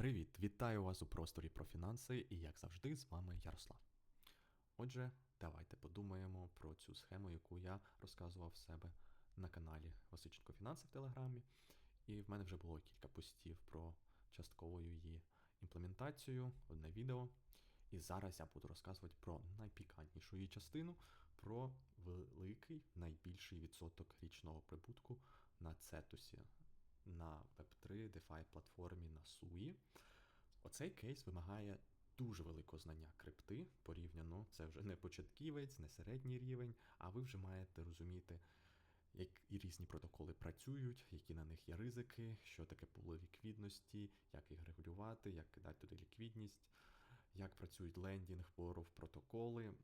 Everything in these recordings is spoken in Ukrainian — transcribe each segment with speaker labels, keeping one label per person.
Speaker 1: Привіт! Вітаю вас у просторі про фінанси і, як завжди, з вами Ярослав. Отже, давайте подумаємо про цю схему, яку я розказував в себе на каналі Васиченко Фінанси в Телеграмі. І в мене вже було кілька постів про часткову її імплементацію, одне відео. І зараз я буду розказувати про найпікантнішу її частину, про великий найбільший відсоток річного прибутку на цетусі на Web3 DeFi платформі на SUI. Оцей кейс вимагає дуже великого знання крипти порівняно. Це вже не початківець, не середній рівень, а ви вже маєте розуміти, як і різні протоколи працюють, які на них є ризики, що таке пули ліквідності, як їх регулювати, як кидати туди ліквідність, як працюють лендінг, боров, протоколи.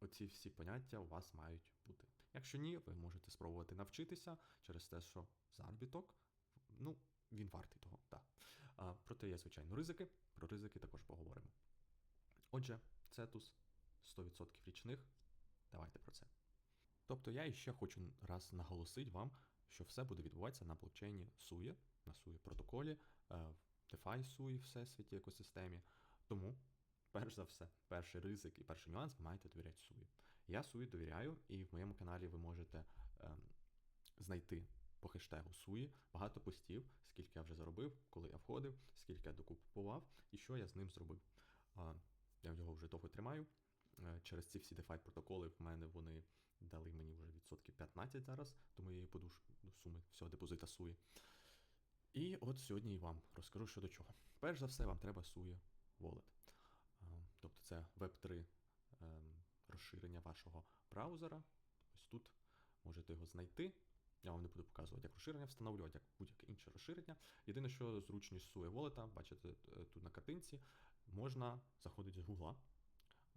Speaker 1: Оці всі поняття у вас мають бути. Якщо ні, ви можете спробувати навчитися через те, що заробіток ну, він вартий того, так. А, Проте є, звичайно, ризики. Про ризики також поговоримо. Отже, цетус 100% річних. Давайте про це. Тобто я іще хочу раз наголосити вам, що все буде відбуватися на блокчейні SUI, на SUI протоколі, е, в DeFi SUI всесвіті екосистемі. Тому, перш за все, перший ризик і перший нюанс ви маєте довіряти SUI. Я SUI довіряю, і в моєму каналі ви можете ем, знайти по хештегу Суї багато постів, скільки я вже заробив, коли я входив, скільки я докупував і що я з ним зробив. Я його вже довго тримаю. Е, через ці всі DeFi протоколи в мене вони дали мені вже відсотків 15 зараз, тому я її ну, суми всього депозита Суї. І от сьогодні і вам розкажу що до чого. Перш за все, вам треба Сує Wallet. Тобто це Web3 ем, розширення вашого браузера. Ось тут можете його знайти. Я вам не буду показувати, як розширення встановлювати, як будь-яке інше розширення. Єдине, що зручність SUE Wallet, бачите, е, тут на картинці, можна заходити з Гугла.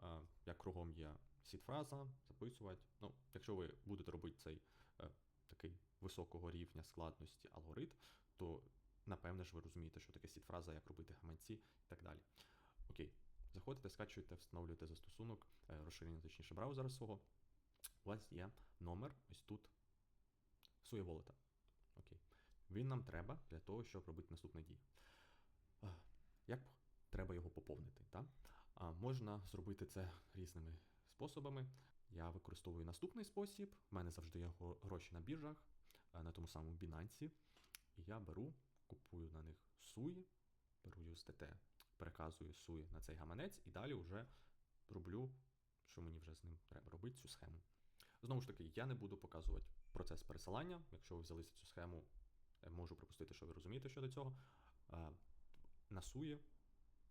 Speaker 1: Е, як кругом є сіт-фраза, записувати. Ну, Якщо ви будете робити цей е, такий високого рівня складності алгоритм, то напевне ж ви розумієте, що таке сіт-фраза, як робити гаманці і так далі. Окей, заходите, скачуєте, встановлюєте застосунок, розширення, точніше, браузера свого. У вас є номер ось тут Сує волота. Окей. Він нам треба для того, щоб робити наступні дії. Як треба його поповнити? Так? А Можна зробити це різними способами. Я використовую наступний спосіб. У мене завжди є гроші на біржах, на тому самому Binance. І я беру, купую на них суї, беру USDT, переказую суї на цей гаманець і далі вже роблю, що мені вже з ним треба робити, цю схему. Знову ж таки, я не буду показувати процес пересилання. Якщо ви взялися цю схему, можу припустити, що ви розумієте щодо цього. На SUI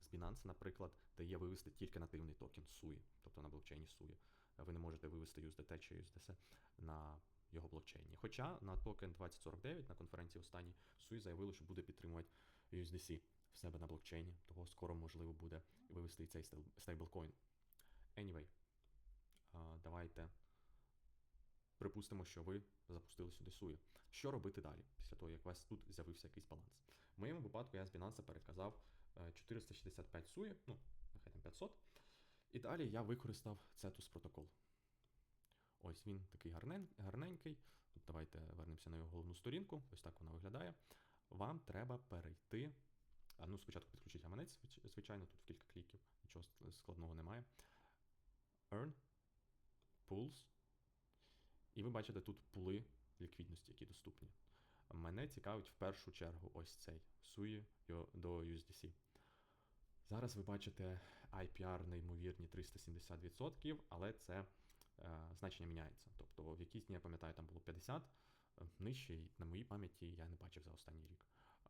Speaker 1: з Binance, наприклад, дає вивести тільки нативний токен SUI, тобто на блокчейні SUI. Ви не можете вивести USDT чи USDC на його блокчейні. Хоча на токен 2049 на конференції останній SUI заявили, що буде підтримувати USDC в себе на блокчейні, того скоро можливо буде вивести і цей стейблкоін. Anyway, давайте. Припустимо, що ви запустили сюди суї. Що робити далі, після того, як у вас тут з'явився якийсь баланс? В моєму випадку я з Binance переказав 465 е, суї, ну, нехай там 500. І далі я використав Cetus протокол. Ось він такий гарнен, гарненький. Тут давайте вернемося на його головну сторінку. Ось так вона виглядає. Вам треба перейти. Ну, спочатку підключити гаманець, звичайно, тут в кілька кліків, нічого складного немає. Earn, Pools. І ви бачите тут пули ліквідності, які доступні. Мене цікавить в першу чергу ось цей SUI до USDC. Зараз ви бачите IPR неймовірні 370%, але це е, значення міняється. Тобто в якійсь дні, я пам'ятаю, там було 50, е, нижче, на моїй пам'яті я не бачив за останній рік.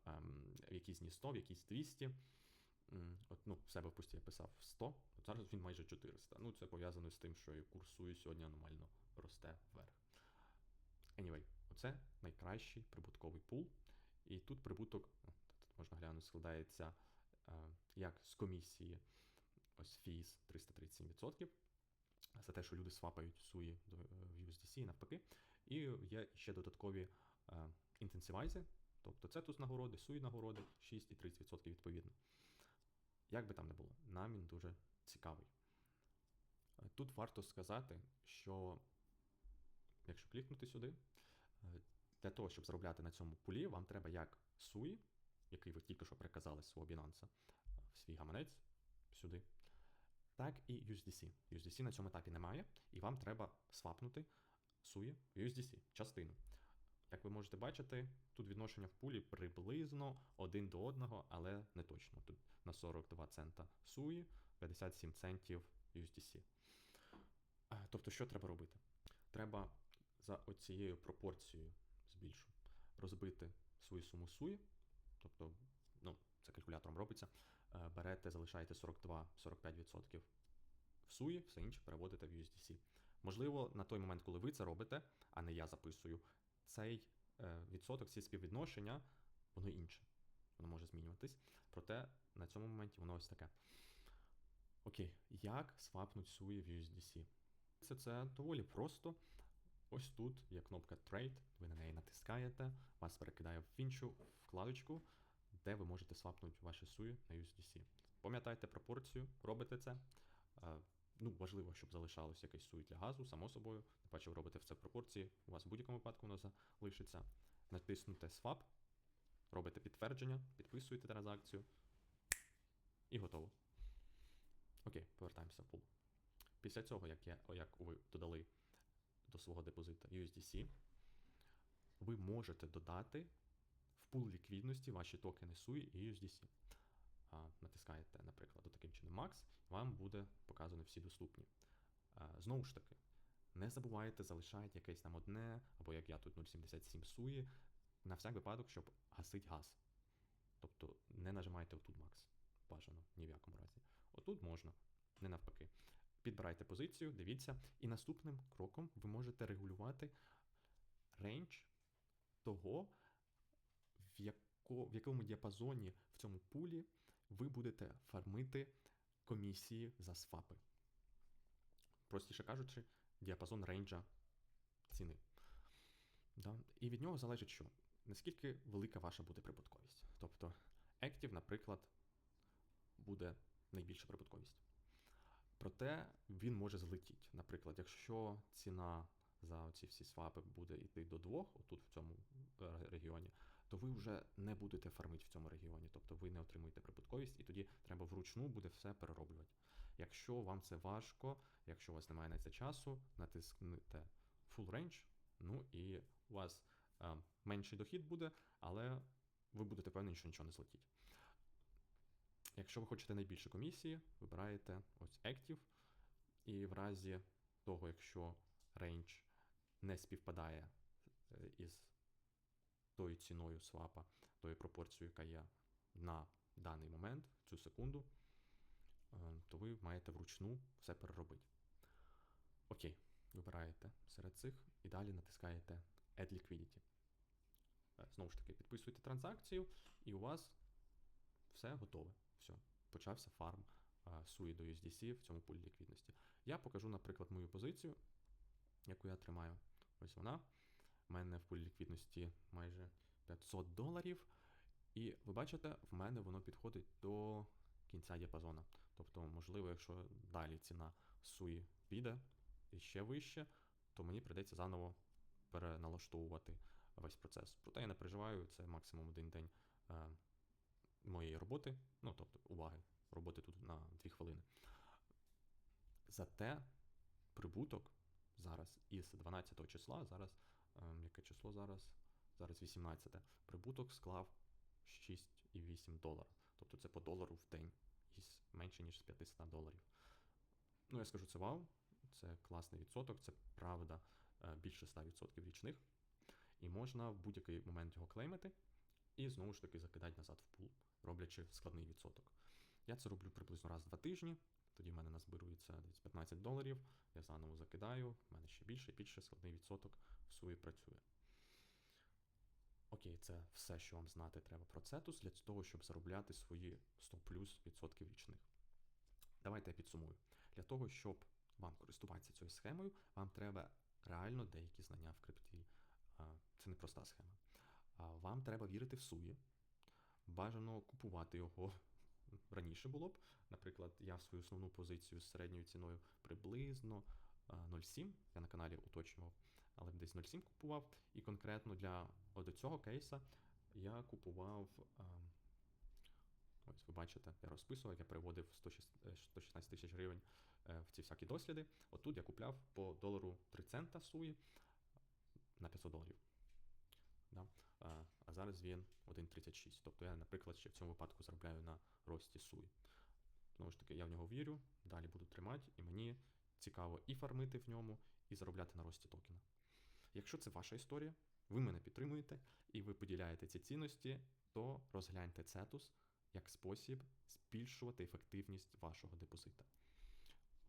Speaker 1: Е, в якійсь дні 100, в якійсь 200. От, ну, В себе в пості я писав 100, от зараз він майже 400. Ну, Це пов'язано з тим, що курсую сьогодні аномально росте вверх. Anyway, оце найкращий прибутковий пул. І тут прибуток, ну, тут можна глянути, складається е, як з комісії ось фіз 337%. За те, що люди свапають суї в USDC навпаки. І є ще додаткові е, інтенсивайзи, тобто це тут нагороди, суї нагороди 6 і 30% відповідно. Як би там не було, нам він дуже цікавий. Е, тут варто сказати, що якщо клікнути сюди, е, для того, щоб заробляти на цьому пулі, вам треба як SUI який ви тільки що переказали з свого Binance в свій гаманець сюди, так і USDC. USDC на цьому етапі немає, і вам треба свапнути SUI в USDC частину. Як ви можете бачити, тут відношення в пулі приблизно один до одного, але не точно. Тут на 42 цента SUI, 57 центів USDC. Е, Тобто, що треба робити? Треба за оцією пропорцією збільшу розбити свою суму SUI, тобто, ну, це калькулятором робиться. е, Берете, залишаєте 42-45% в SUI, все інше переводите в USDC. Можливо, на той момент, коли ви це робите, а не я записую, цей е, відсоток, ці співвідношення, воно інше. Воно може змінюватись. Проте на цьому моменті воно ось таке. Окей, як свапнуть SUI в USDC? Це, це доволі просто. Ось тут є кнопка Trade, ви на неї натискаєте, вас перекидає в іншу вкладочку, де ви можете свапнути ваші SUI на USDC. Пам'ятайте пропорцію, робите це. Е, Ну, важливо, щоб залишалось якийсь SUI для газу, само собою. Не бачив, робите все в пропорції, у вас в будь-якому випадку воно залишиться. Натиснути Swap, робите підтвердження, підписуєте транзакцію і готово. Окей, повертаємося в пул. Після цього, як, я, як ви додали до свого депозита USDC, ви можете додати в пул ліквідності ваші токени SUI і USDC. Натискаєте, наприклад, таким чином Max, вам буде показано всі доступні. Знову ж таки, не забувайте, залишайте якесь там одне, або як я тут 0,77 SUI, на всяк випадок, щоб гасить газ. Тобто не нажимайте отут Max. Бажано ні в якому разі. Отут можна, не навпаки. Підбирайте позицію, дивіться, і наступним кроком ви можете регулювати рейндж того, в, яко, в якому діапазоні в цьому пулі ви будете фармити комісії за свапи. Простіше кажучи, діапазон рейнджа ціни. Да? І від нього залежить що? Наскільки велика ваша буде прибутковість. Тобто, Active, наприклад, буде найбільша прибутковість. Проте він може злетіти. Наприклад, якщо ціна за ці всі свапи буде йти до двох, отут в цьому е, регіоні, то ви вже не будете фармити в цьому регіоні, тобто ви не отримуєте прибутковість, і тоді треба вручну буде все перероблювати. Якщо вам це важко, якщо у вас немає на це часу, натиснете Full Range, ну і у вас е, менший дохід буде, але ви будете певні, що нічого не злетіть. Якщо ви хочете найбільше комісії, вибираєте ось Active, і в разі того, якщо рейндж не співпадає е, із тою ціною свапа, тою пропорцією, яка є на даний момент, цю секунду, е, то ви маєте вручну все переробити. Окей, вибираєте серед цих і далі натискаєте Add Liquidity. Е, Знову ж таки, підписуєте транзакцію, і у вас все готове. Все, почався фарм SUI до USDC в цьому пулі ліквідності. Я покажу, наприклад, мою позицію, яку я тримаю. Ось вона. У мене в пулі ліквідності майже 500 доларів. І ви бачите, в мене воно підходить до кінця діапазона. Тобто, можливо, якщо далі ціна SUI піде і ще вище, то мені прийдеться заново переналаштовувати весь процес. Проте я не переживаю, це максимум один день е, моєї роботи, ну тобто, уваги, роботи тут на 2 хвилини. Зате прибуток зараз із 12 числа, зараз, е, яке число зараз? Зараз 18. Прибуток склав 6,8 долара. Тобто це по долару в день із менше, ніж з 500 доларів. Ну, я скажу, це вау, це класний відсоток, це правда е, більше 100% річних. І можна в будь-який момент його клеймити і знову ж таки закидати назад в пул, роблячи складний відсоток. Я це роблю приблизно раз в два тижні. Тоді в мене назбирується десь 15 доларів. Я заново закидаю, в мене ще більше і більше складний відсоток в суї працює. Окей, це все, що вам знати треба про Цетус для того, щоб заробляти свої 100 плюс відсотків річних. Давайте я підсумую. Для того, щоб вам користуватися цією схемою, вам треба реально деякі знання в крипті. Це не проста схема. Вам треба вірити в суї. Бажано купувати його раніше було б. Наприклад, я в свою основну позицію з середньою ціною приблизно 0,7. Я на каналі уточнював, але десь 0,7 купував. І конкретно для от цього кейса я купував Ось ви бачите, я розписував, я переводив 106 е, 116 тисяч гривень е, в ці всякі досліди. Отут я купляв по долару 3 цента суї на 500 доларів. Да? А, зараз він 1,36. Тобто я, наприклад, ще в цьому випадку заробляю на рості суї. Знову ж таки, я в нього вірю, далі буду тримати, і мені цікаво і фармити в ньому, і заробляти на рості токена. Якщо це ваша історія, ви мене підтримуєте і ви поділяєте ці цінності, то розгляньте Цетус як спосіб збільшувати ефективність вашого депозита.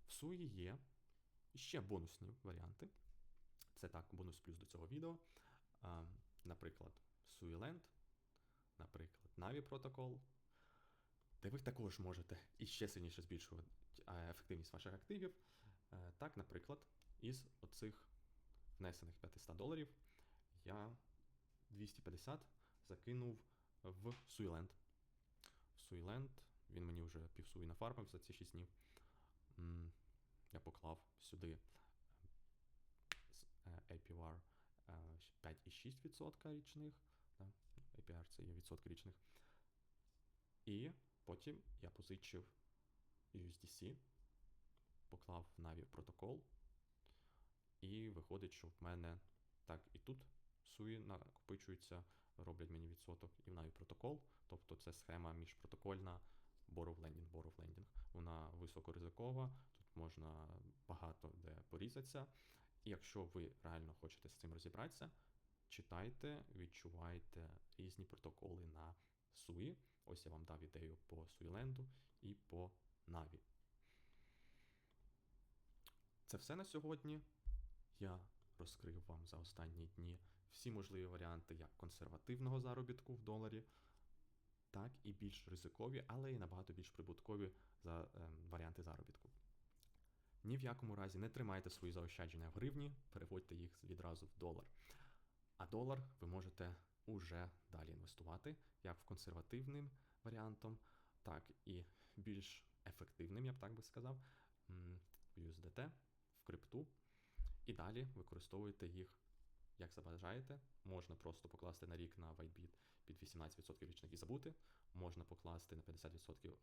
Speaker 1: В суї є ще бонусні варіанти. Це так, бонус плюс до цього відео. Наприклад, Suiland, наприклад, Navi Protocol, де ви також можете іще сильніше збільшувати е, ефективність ваших активів. Е, Так, наприклад, із оцих внесених 500 доларів я 250 закинув в Suiland. Suiland, він мені вже півсуї нафармив за ці 6 днів. Я поклав сюди з, е, APR е, 5,6% річних. Да? APR це є відсотки річних. І потім я позичив USDC, поклав в Navi протокол. І виходить, що в мене так і тут суї накопичуються, роблять мені відсоток і в Navi протокол. Тобто це схема міжпротокольна borrow lending, borrow lending. Вона високоризикова, тут можна багато де порізатися. Якщо ви реально хочете з цим розібратися, читайте, відчувайте різні протоколи на суї. Ось я вам дав ідею по Суїленду і по Наві. Це все на сьогодні. Я розкрив вам за останні дні всі можливі варіанти як консервативного заробітку в доларі, так і більш ризикові, але і набагато більш прибуткові за, е, варіанти заробітку. Ні в якому разі не тримайте свої заощадження в гривні, переводьте їх відразу в долар. А долар ви можете уже далі інвестувати, як в консервативним варіантом, так і більш ефективним, я б так би сказав, в USDT, в крипту. І далі використовуєте їх як забажаєте. Можна просто покласти на рік на Whitebit під 18% річних і забути. Можна покласти на 50%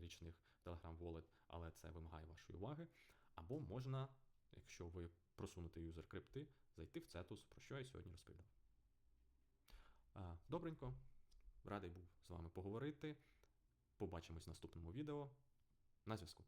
Speaker 1: річних Telegram Wallet, але це вимагає вашої уваги. Або можна, якщо ви просунете юзер крипти, зайти в Cetus, про що я сьогодні розповідав. Добренько, радий був з вами поговорити. Побачимось в наступному відео. На зв'язку.